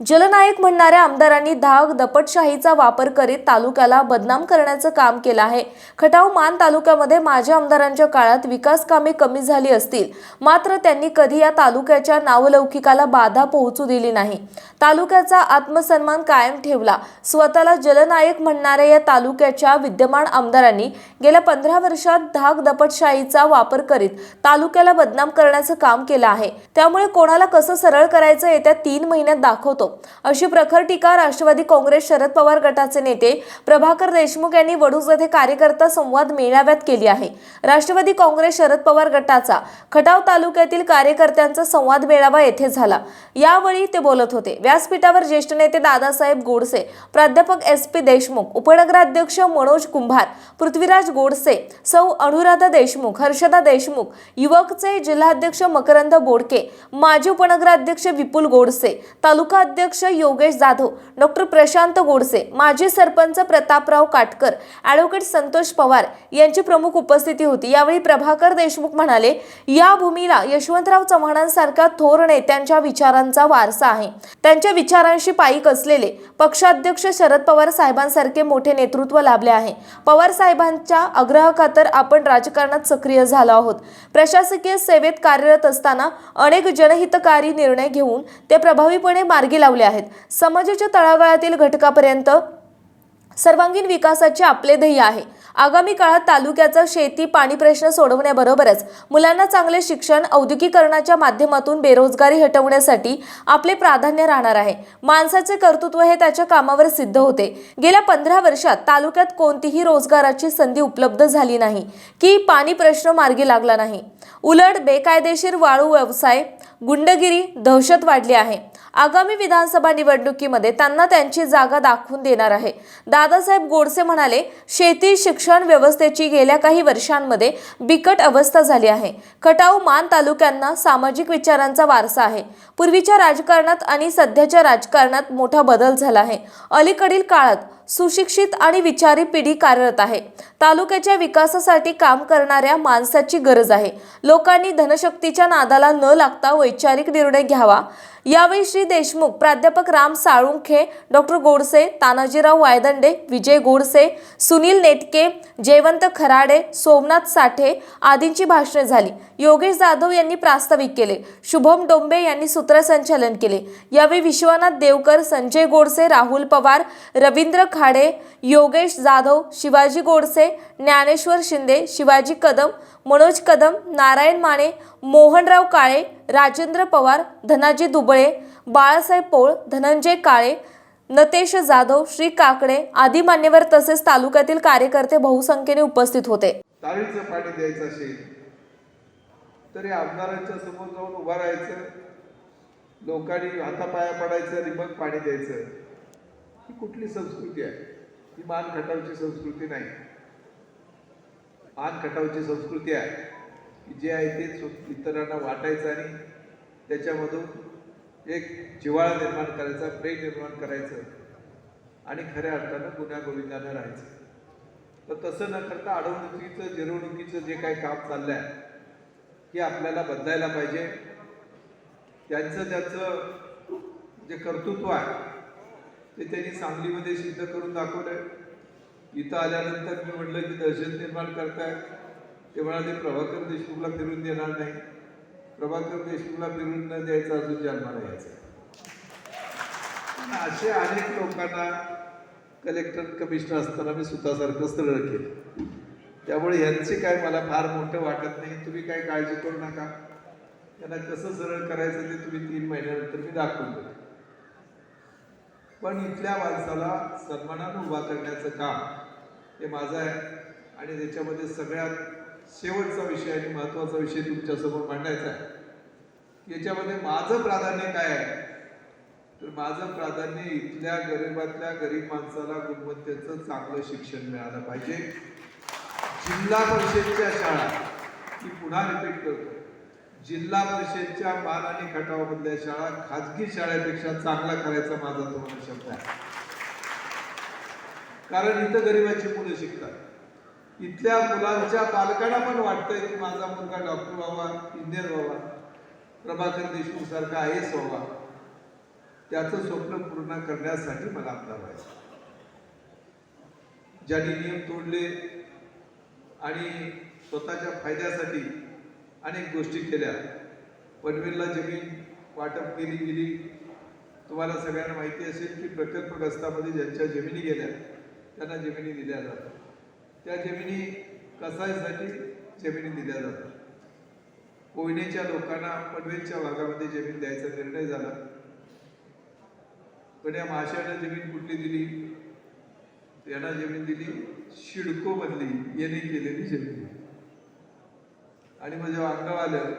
जलनायक म्हणणाऱ्या आमदारांनी धाक दपटशाहीचा वापर करीत तालुक्याला बदनाम करण्याचं काम केलं आहे. खटाव मान तालुक्यामध्ये माझ्या आमदारांच्या काळात विकास कामे कमी झाली असतील मात्र त्यांनी कधी या तालुक्याच्या नावलौकिकाला बाधा पोहोचू दिली नाही. तालुक्याचा आत्मसन्मान कायम ठेवला. स्वतःला जलनायक म्हणणाऱ्या या तालुक्याच्या विद्यमान आमदारांनी गेल्या पंधरा वर्षात धाक दपटशाहीचा वापर करीत तालुक्याला बदनाम करण्याचं काम केलं आहे. त्यामुळे कोणाला कसं सरळ करायचं येत्या तीन महिन्यात दाखवतो. अशी प्रखर टीका राष्ट्रवादी काँग्रेस शरद पवार गटाचे नेते प्रभाकर देशमुख यांनी वडूज येथे कार्यकर्ता संवाद मेळाव्यात केली आहे. राष्ट्रवादी काँग्रेस शरद पवार गटाचा खटाव तालुक्यातील कार्यकर्त्यांचा संवाद मेळावा येथे झाला. यावेळी ते बोलत होते. व्यासपीठावर ज्येष्ठ नेते दादासाहेब गोडसे प्राध्यापक एस पी देशमुख उपनगराध्यक्ष मनोज कुंभार पृथ्वीराज गोडसे सौ अनुराधा देशमुख हर्षदा देशमुख युवकचे जिल्हाध्यक्ष मकरंद बोडके माजी उपनगराध्यक्ष विपुल गोडसे तालुका अध्यक्ष योगेश जाधव डॉक्टर प्रशांत गोडसे माजी सरपंच प्रतापराव काटकर ॲडव्होकेट संतोष पवार यांची प्रमुख उपस्थिती होती. यावेळी प्रभाकर देशमुख म्हणाले या भूमीला यशवंतराव चव्हाणांसारख्या थोर नेत्यांच्या विचारांचा वारसा आहे. त्यांच्या विचारांशी पायीक असलेले पक्षाध्यक्ष शरद पवार साहेबांसारखे मोठे नेतृत्व लाभले आहे. पवार साहेबांच्या आग्रहाखातर आपण राजकारणात सक्रिय झालो आहोत. प्रशासकीय सेवेत कार्यरत असताना अनेक जनहितकारी निर्णय घेऊन ते प्रभावीपणे मार्गी लावले आहेत. समाजाच्या तळागाळातील घटकापर्यंत सर्वांगीण विकासाचे आपले ध्येय आहे. आगामी काळात तालुक्याचा शेती पाणी प्रश्न सोडवण्याबरोबरच मुलांना चांगले शिक्षण औद्योगिकरणाच्या माध्यमातून बेरोजगारी हटवण्यासाठी आपले प्राधान्य राहणार आहे. माणसाचे कर्तृत्व हे त्याच्या कामावर सिद्ध होते. गेल्या पंधरा वर्षात तालुक्यात कोणतीही रोजगाराची संधी उपलब्ध झाली नाही की पाणी प्रश्न मार्गी लागला नाही. उलट बेकायदेशीर वाळू व्यवसाय गुंडगिरी दहशत वाढली आहे. आगामी विधानसभा निवडणुकीमध्ये त्यांना त्यांची जागा दाखवून देणार आहे. दादासाहेब गोडसे म्हणाले शेती शिक्षण व्यवस्थेची गेल्या काही वर्षांमध्ये बिकट अवस्था झाली आहे. खटाव मान तालुक्यांना सामाजिक विचारांचा वारसा आहे. पूर्वीच्या राजकारणात आणि सध्याच्या राजकारणात मोठा बदल झाला आहे. अलीकडील काळात सुशिक्षित आणि विचारी पिढी कार्यरत आहे. तालुक्याच्या विकासासाठी काम करणाऱ्या माणसाची गरज आहे. लोकांनी धनशक्तीच्या नादाला न लागता वैचारिक निर्णय घ्यावा. यावेळी श्री देशमुख प्राध्यापक राम साळुंखे डॉक्टर गोडसे तानाजीराव वायदंडे विजय गोडसे सुनील नेटके जयवंत खराडे सोमनाथ साठे आदींची भाषणे झाली. योगेश जाधव यांनी प्रास्ताविक केले. शुभम डोंबे यांनी सूत्रसंचालन केले. यावेळी विश्वनाथ देवकर संजय गोडसे राहुल पवार रवींद्र खाडे योगेश जाधव शिवाजी गोडसे ज्ञानेश्वर शिंदे शिवाजी कदम मनोज कदम नारायण माने मोहनराव काळे राजेंद्र पवार धनाजी दुबळे बाळासाहेब पोळ धनंजय काळे नतेश जाधव श्री काकडे आदी मान्यवर तसेच तालुक्यातील कार्यकर्ते बहुसंख्येने उपस्थित होते. ताळीचं पाणी द्यायचं असेल तरी आमदारांच्या समोर जाऊन उभं राहायचं लोकांनी हातापाया पडायचं आणि मग पाणी द्यायचं. ही कुठली संस्कृती आहे? ही मान खटावची संस्कृती नाही. मान खटावची संस्कृती आहे. की जे आहे ते इतरांना वाटायचं आणि त्याच्यामधून एक जिव्हाळा निर्माण करायचा प्रेम निर्माण करायचं आणि खऱ्या अर्थानं गुन्ह्या गोविंदानं राहायचं. तर तसं न करता अडवणुकीचं जिरवणुकीचं जे काही काम चाललं आहे हे आपल्याला बदलायला पाहिजे. त्यांचं त्याचं जे कर्तृत्व आहे ते त्यांनी सांगलीमध्ये सिद्ध करून दाखवलं आहे इथं आल्यानंतर मी म्हटलं की दहशत निर्माण करताय. ते म्हणाले प्रभाकर देशमुखला फिरून देणार नाही. प्रभाकर देशमुखला फिरून न द्यायचं अजून जन्माला यायचं असे अनेक लोकांना कलेक्टर कमिशनर असताना मी स्वतःसारखं सरळ केलं. त्यामुळे यांची काय मला फार मोठं वाटत नाही. तुम्ही काय काळजी करू नका. त्यांना कसं सरळ करायचं ते तुम्ही तीन महिन्यानंतर मी दाखवून देतो. पण इथल्या माणसाला सन्मानानं उभा करण्याचं काम हे माझं आहे. आणि त्याच्यामध्ये सगळ्यात शेवटचा विषय आणि महत्त्वाचा विषय तुमच्यासमोर मांडायचा आहे. याच्यामध्ये माझं प्राधान्य काय आहे? तर माझं प्राधान्य इथल्या गरिबातल्या गरीब माणसाला गुणवत्तेचं चांगलं शिक्षण मिळालं पाहिजे. जिल्हा परिषदच्या शाळा मी पुन्हा रिपीट करतो. जिल्हा परिषदच्या मान आणि खटावामधल्या शाळा खाजगी शाळेपेक्षा चांगला करायचा माझा तुम्हाला शब्द आहे. कारण इथं गरिबाची मुलं शिकतात. इथल्या मुलांच्या पालकांना पण वाटतंय की माझा मुलगा डॉक्टर व्हावा इंजिनियर व्हावा प्रभाकर देशमुख सारखा आय एस व्हावा. त्याचं स्वप्न पूर्ण करण्यासाठी मला आमदार व्हायचं ज्यांनी नियम तोडले आणि स्वतःच्या फायद्यासाठी अनेक गोष्टी केल्या. पनवेलला जमीन वाटप केली गेली. तुम्हाला सगळ्यांना माहिती असेल की प्रकल्पग्रस्तामध्ये ज्यांच्या जमिनी गेल्या त्यांना जमिनी दिल्या जातात. त्या जमिनी कसायसाठी जमिनी दिल्या जातात. कोयनेच्या लोकांना पनवेलच्या भागामध्ये जमीन द्यायचा निर्णय झाला. पण या महाशयानं जमीन कुठली दिली? यांना जमीन दिली शिडको मधली. यांनी केलेली जमीन. आणि मग जेव्हा अंगाव आलं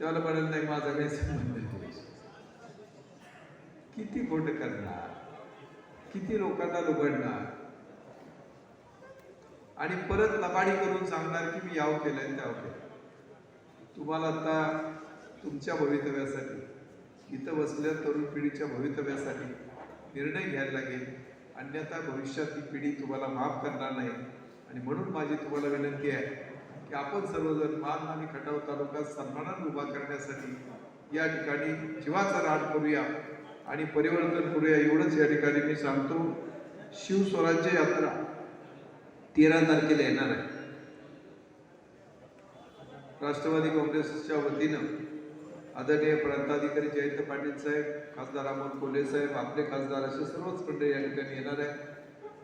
तेव्हा म्हणत नाही माझा काही संबंध किती खोट करणार? किती लोकांना लुबडणार आणि परत लबाडी करून सांगणार की मी याव केलंय त्याव केलं तुम्हाला आता तुमच्या भवितव्यासाठी इथं बसल्या तरुण पिढीच्या भवितव्यासाठी निर्णय घ्यायला लागेल. अन्यथा भविष्यात ही पिढी तुम्हाला माफ करणार नाही. आणि म्हणून माझी तुम्हाला विनंती आहे की आपण सर्वजण मान आणि खटाव तालुका सन्मानाने उभा करण्यासाठी या ठिकाणी जीवाचा राड करूया. आणि परिवर्तन करूया. एवढंच या ठिकाणी मी सांगतो. शिवस्वराज्य यात्रा तेरा तारखेला येणार आहे. राष्ट्रवादी काँग्रेसच्या वतीनं आदरणीय प्रांताधिकारी जयंत पाटील साहेब खासदार अमोल कोल्हे साहेब आपले खासदार असे सर्वच मंडळी या ठिकाणी येणार आहे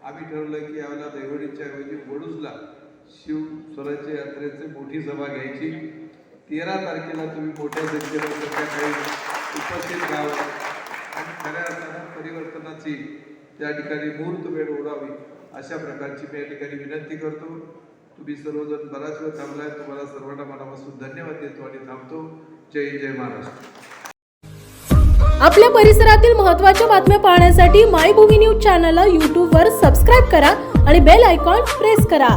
आम्ही ठरवलं की यावेळेला दैवडीच्या ऐवजी वडूजला शिव स्वराज्य यात्रेची मोठी सभा घ्यायची. तेरा तारखेला तुम्ही मोठ्या संख्येनं संध्याकाळी उपस्थित राहावं. आणि खऱ्या अर्थानं परिवर्तनाची त्या ठिकाणी मुहूर्त वेळ ओढावी अशा प्रकारची मी या ठिकाणी विनंती करतो. तुम्ही सर्वजण बराच वेळ थांबलाय तुम्हाला सर्वांना मनापासून धन्यवाद देतो आणि थांबतो. जय जय महाराष्ट्र. आपल्या परिसरातील महत्त्वाच्या बातम्या पाहण्यासाठी मायभूमी न्यूज चॅनलला यूट्यूबवर सबस्क्राईब करा आणि बेल आयकॉन प्रेस करा.